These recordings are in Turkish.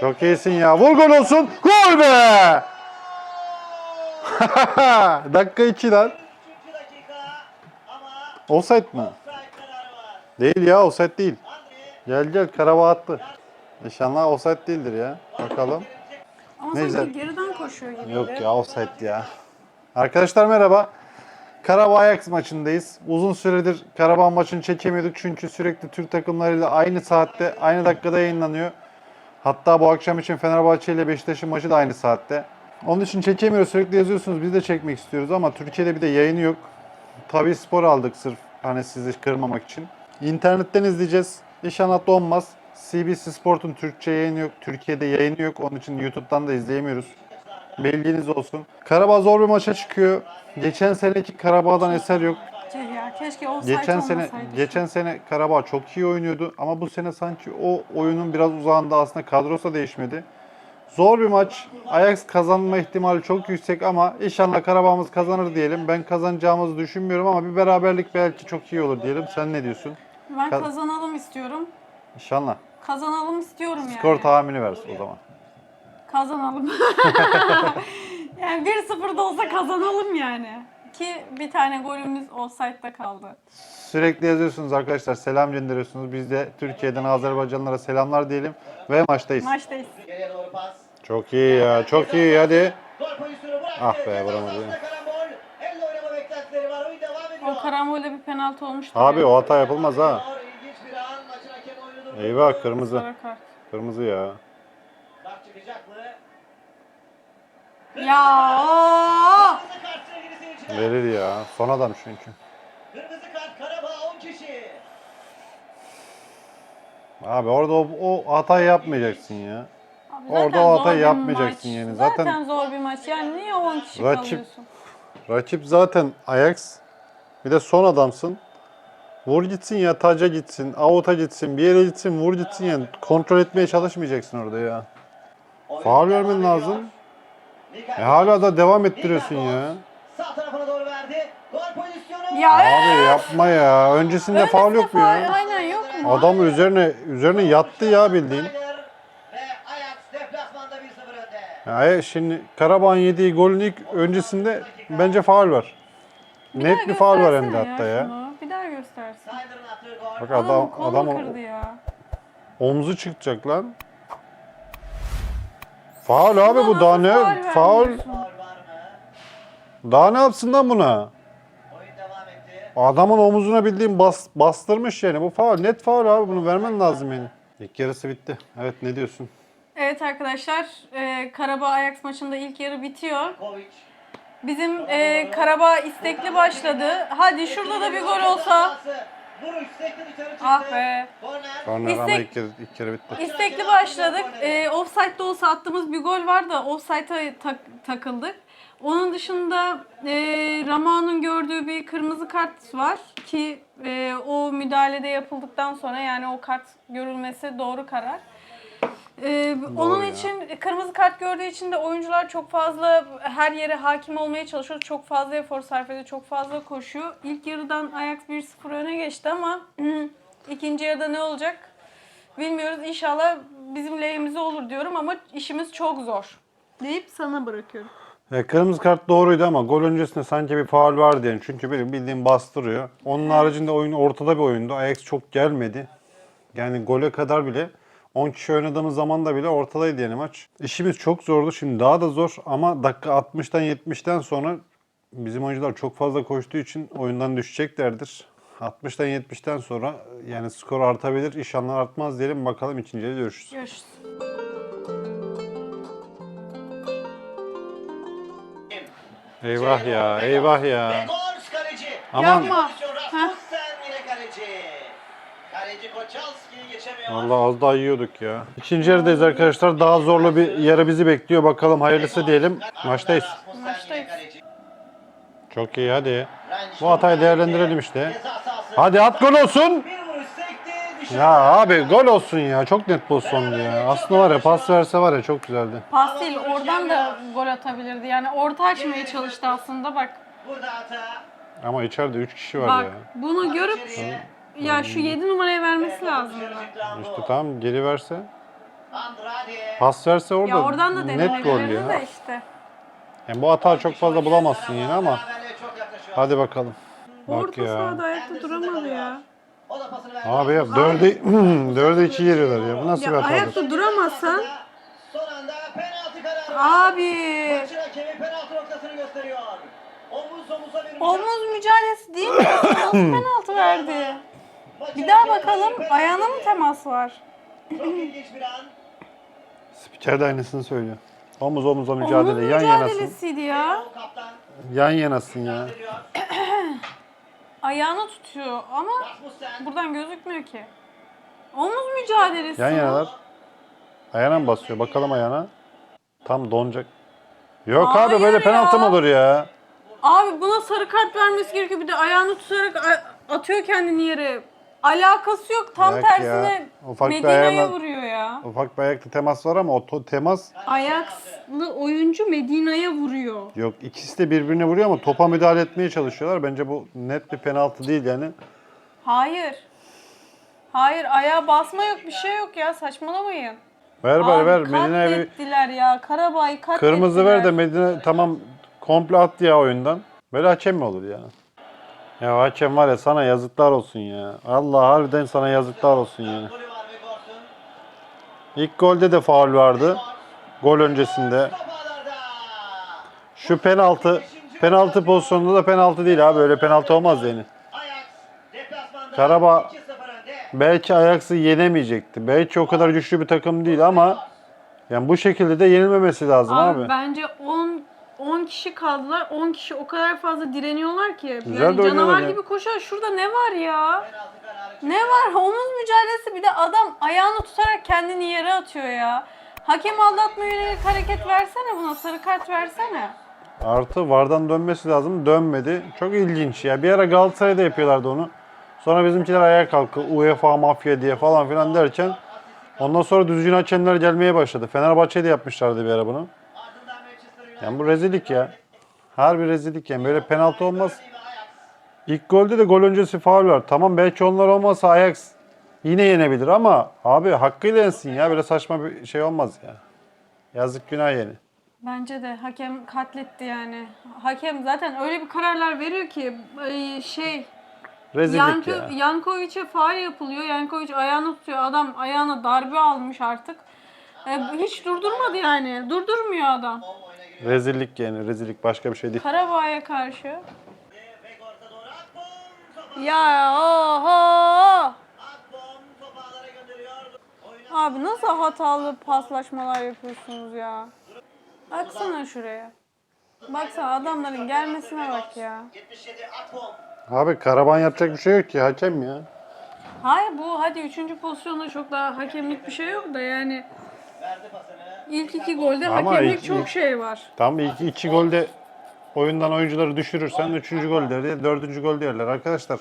Çok iyisin ya. Vur gol olsun. Gol be! Dakika 2 lan. Offside var. Değil ya offside değil. Gel gel Karabağ attı. İnşallah offside değildir ya. Bakalım. Ama Ne sanki geriden koşuyor gibi. Yok ya offside ya. Arkadaşlar merhaba. Karabağ Ajax maçındayız. Uzun süredir Karabağ maçını çekemiyorduk çünkü sürekli Türk takımlarıyla aynı saatte, aynı dakikada yayınlanıyor. Hatta bu akşam için Fenerbahçe ile Beşiktaş'ın maçı da aynı saatte. Onun için çekemiyoruz. Sürekli yazıyorsunuz. Biz de çekmek istiyoruz ama Türkiye'de bir de yayını yok. Tabii spor aldık sırf hani sizi kırmamak için. İnternetten izleyeceğiz. İnşallah donmaz. CBC Sport'un Türkçe yayını yok. Türkiye'de yayını yok. Onun için YouTube'dan da izleyemiyoruz. Bilginiz olsun. Karabağ zor bir maça çıkıyor. Geçen seneki Karabağ'dan eser yok. Ya keşke offside Geçen sene olmasaydı. geçen sene Karabağ çok iyi oynuyordu ama bu sene sanki o oyunun biraz uzağında aslında kadrosu da değişmedi. Zor bir maç. Ajax kazanma ihtimali çok yüksek ama inşallah Karabağ'ımız kazanır diyelim. Ben kazanacağımızı düşünmüyorum ama bir beraberlik belki çok iyi olur diyelim. Sen ne diyorsun? Ben Kaz- kazanalım istiyorum. İnşallah. Kazanalım istiyorum yani. Skor tahmini ver o zaman. Kazanalım. yani 1-0 da olsa kazanalım yani. Ki bir tane golümüz offside'da kaldı. Sürekli yazıyorsunuz arkadaşlar. Selam gönderiyorsunuz. Biz de Türkiye'den Azerbaycanlara selamlar diyelim ve maçtayız. Maçtayız. geriye doğru pas. Çok iyi ya. Çok iyi hadi. Ah be, vuramadı. O karambolde bir penaltı olmuştu. Abi o hata yapılmaz ha. İlginç bir an. Maçın hakemi oyunu durdurdu. Eyvah kırmızı. Kırmızı ya. Kart çıkacak mı? Ya oo! Kırmızı kart sevgili seyirciler. Verir ya. Son adam çünkü. Kırmızı kart Karabağ 10 kişi. Abi orada o, o hatayı yapmayacaksın ya. Abi Orada o zor hatayı bir yapmayacaksın maç. yani. Zaten, Zaten- zor bir maç. Yani niye 10 kişi Rakip- kalıyorsun? Rakip zaten Ajax. Bir de son adamsın. Vur gitsin ya taca gitsin, avuta gitsin, bir yere gitsin, vur gitsin yani. Kontrol etmeye çalışmayacaksın orada ya. Oyun Faul devam vermen ediyor. lazım. Mikael E hala da devam ettiriyorsun ya. Sağ tarafına doğru verdi. Gol pozisyonu. Ya Abi yapma ya. Öncesinde faul yok mu ya? Aynen yok mu? Adam üzerine üzerine yattı ya bildiğin. Ve Ajax deplasmanda 1-0 önde. Ya şimdi Karabağ'ın yediği golün ilk öncesinde bence faul var. Net bir faul var hem de göstersene hatta ya. şunu. Bir daha göstersin. Snyder'ın attığı gol. Bak Adam, adam kolunu adam kırdı ya. omzu çıkacak lan. Faul abi bu Buna daha nasıl ne? faul Faul. vermiyorsun? Faul var mı? Daha ne yapsın lan buna? Adamın omuzuna bildiğin bas, bastırmış yani. Bu faul. Net faul abi. Bunu vermen lazım yani. İlk yarısı bitti. Evet ne diyorsun? Evet arkadaşlar, e, Karabağ Ajax maçında ilk yarı bitiyor. Bizim e, Karabağ istekli başladı. Hadi şurada da bir gol olsa. Vuruş sekti dışarı çıktı. Ah be. Korner. Korner ama İstek- ilk yarı bitti. İstekli başladık. E, offside'da olsa attığımız bir gol var da offside'a tak- takıldık. Onun dışında e, Ramon'un gördüğü bir kırmızı kart var ki e, o müdahalede yapıldıktan sonra yani o kart görülmesi doğru karar. E, onun ya. için kırmızı kart gördüğü için de oyuncular çok fazla her yere hakim olmaya çalışıyor. Çok fazla efor sarf ediyor, çok fazla koşuyor. İlk yarıdan Ajax 1-0 öne geçti ama ikinci yarıda ne olacak bilmiyoruz. İnşallah bizim lehimize olur diyorum ama işimiz çok zor. Deyip sana bırakıyorum. E, kırmızı kart doğruydu ama gol öncesinde sanki bir faul vardı yani. Çünkü böyle bildiğin bastırıyor. Onun haricinde oyun ortada bir oyundu. Ajax çok gelmedi. Yani gole kadar bile 10 kişi oynadığımız zaman da bile ortadaydı yani maç. İşimiz çok zordu. Şimdi daha da zor ama dakika 60'tan 70'ten sonra bizim oyuncular çok fazla koştuğu için oyundan düşeceklerdir. 60'tan 70'ten sonra yani skor artabilir. İnşallah artmaz diyelim. Bakalım ikinciye görüşürüz. Görüşürüz. Eyvah ya, eyvah ya. Begors kaleci. Aman. Yapma. Pozisyon Rasmussen yine kaleci. Kaleci Koçalski'yi geçemiyor. Allah az daha yiyorduk ya. İkinci yarıdayız arkadaşlar. Daha zorlu bir yarı bizi bekliyor. Bakalım hayırlısı diyelim. Maçtayız. Rasmussen yine Maçtayız. kaleci. Çok iyi hadi. Bu hatayı değerlendirelim işte. Hadi at gol olsun. Ya abi gol olsun ya. Çok net pozisyondu ya. Aslında var ya pas verse var ya çok güzeldi. Pas değil oradan da gol atabilirdi. Yani orta açmaya çalıştı aslında bak. Burada hata. Ama içeride 3 kişi var Bak ya. bunu görüp ya şu 7 numaraya vermesi lazım. İşte tamam geri verse. Andrade. Pas verse orada Ya oradan da net gol denenebilirdi ya. de işte. Yani bu hatağı çok fazla bulamazsın yine ama Beraberliğe çok yaklaşıyor. hadi bakalım. Bak Orta ya. sahada ayakta duramadı ya. O da pasını verdi. Abi ya dörde, dörde iki yeriyorlar ya. Bu nasıl bir Ya hatadır? ayakta duramazsan Son anda penaltı kararı. abi Maçın hakemi penaltı noktasını gösteriyor. Omuz omuza bir omuz mücadelesi değil mi? Nasıl penaltı verdi? Bir daha bakalım ayağına mı temas var? Çok ilginç bir an. Spiker de aynısını söylüyor. Omuz omuza mücadele. Omuz yan yanasın. mücadelesiydi ya. Kaptan Yan yanasın ya. veriyor. Ayağını tutuyor ama buradan gözükmüyor ki. Omuz mücadelesi. Yan yanalar. Ayağına mı basıyor? Bakalım ayağına. Tam donacak. Yok abi Hayır böyle penaltı mı ya. olur ya? Abi buna sarı kart vermesi gerekiyor. Bir de ayağını tutarak atıyor kendini yere. Alakası yok. Tam Yok tersine ya. Ufak bir Medina'ya ayağına- vuruyor ya. Ufak bir ayakta temas var ama o to- temas Ayakslı oyuncu Medina'ya vuruyor. yok. İkisi de birbirine vuruyor ama topa müdahale etmeye çalışıyorlar. Bence bu net bir penaltı değil yani. Hayır. Hayır ayağa basma yok bir şey yok ya saçmalamayın. Ver ver Abi ver. Medine'ye bir katlettiler ya. Karabay katlettiler. kırmızı ver de Medine tamam komple attı ya oyundan. Böyle hakem mi olur ya? Ya hakem var ya sana yazıklar olsun ya. Allah harbiden sana yazıklar olsun yani. İlk golde de faul vardı. Gol öncesinde. Şu penaltı penaltı pozisyonunda da penaltı değil abi. Öyle penaltı olmaz yani. Karabağ 2-0 önde. belki Ajax'ı yenemeyecekti. Belki o kadar güçlü bir takım değil ama yani bu şekilde de yenilmemesi lazım Abi, abi. bence 10 10 kişi kaldılar. 10 kişi o kadar fazla direniyorlar ki. Güzel yani de canavar gibi koşuyor. Şurada ne var ya? Ne var? Omuz mücadelesi bir de adam ayağını tutarak kendini yere atıyor ya. Hakem aldatma yönelik hareket versene buna. Sarı kart versene. Artı VAR'dan dönmesi lazım. Dönmedi. Çok ilginç ya. Bir ara Galatasaray'da yapıyorlardı onu. Sonra bizimkiler ayağa kalktı. UEFA mafya diye falan filan derken ondan sonra düzgün hakemler gelmeye başladı. Fenerbahçe'de yapmışlardı bir ara bunu. Yani bu rezillik ya. Harbi rezillik yani. Böyle penaltı olmaz. İlk golde de gol öncesi faul var. Tamam belki onlar olmasa Ajax yine yenebilir ama abi hakkıyla yensin ya. Böyle saçma bir şey olmaz ya. Yazık günah yeni. Bence de hakem katletti yani. Hakem zaten öyle bir kararlar veriyor ki şey Rezillik Yanko, ya. Yankovic'e faal yapılıyor. Yankovic ayağını tutuyor. Adam ayağına darbe almış artık. E, hiç durdurmadı yani. Durdurmuyor adam. Rezillik yani rezillik başka bir şey değil. Karabağ'a karşı. Ya oho! Abi nasıl hatalı paslaşmalar yapıyorsunuz ya? Baksana şuraya. Baksana adamların gelmesine bak ya. 77 Akbom. Abi karaban yapacak bir şey yok ki hakem ya. Hayır bu hadi üçüncü pozisyonda çok daha hakemlik bir şey yok da yani Verdi pasını. İlk iki golde Ama hakemlik ilk- çok ilk- şey var. Tam iki, iki golde oyundan oyuncuları düşürürsen üçüncü gol der, dördüncü gol derler arkadaşlar.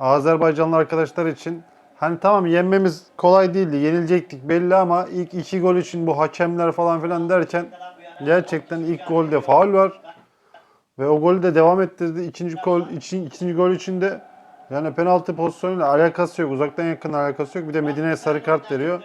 Azerbaycanlı arkadaşlar için hani tamam yenmemiz kolay değildi, yenilecektik belli ama ilk iki gol için bu hakemler falan filan derken gerçekten ilk golde faul var. Ve o golü de devam ettirdi. İkinci gol için ikinci gol için de yani penaltı pozisyonuyla alakası yok. Uzaktan yakın alakası yok. Bir de Medine'ye sarı kart veriyor.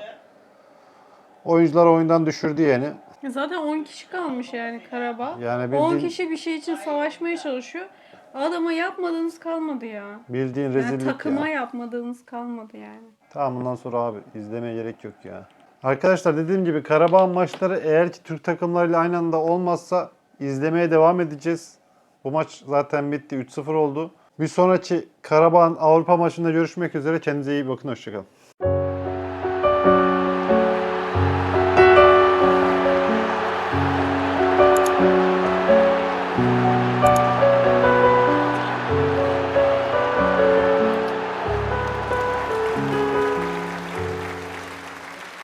Oyuncular oyundan düşürdü yani. Zaten 10 kişi kalmış yani Karabağ. Yani 10 bildiğin- kişi bir şey için savaşmaya çalışıyor. Adama yapmadığınız kalmadı ya. Bildiğin Yani rezillik takıma ya. yapmadığınız kalmadı yani. Tamam bundan sonra abi izlemeye gerek yok ya. Arkadaşlar dediğim gibi Karabağ maçları eğer ki Türk takımlarıyla aynı anda olmazsa izlemeye devam edeceğiz. Bu maç zaten bitti 3-0 oldu. Bir sonraki Karabağ'ın Avrupa maçında görüşmek üzere. Kendinize iyi bakın. Hoşçakalın.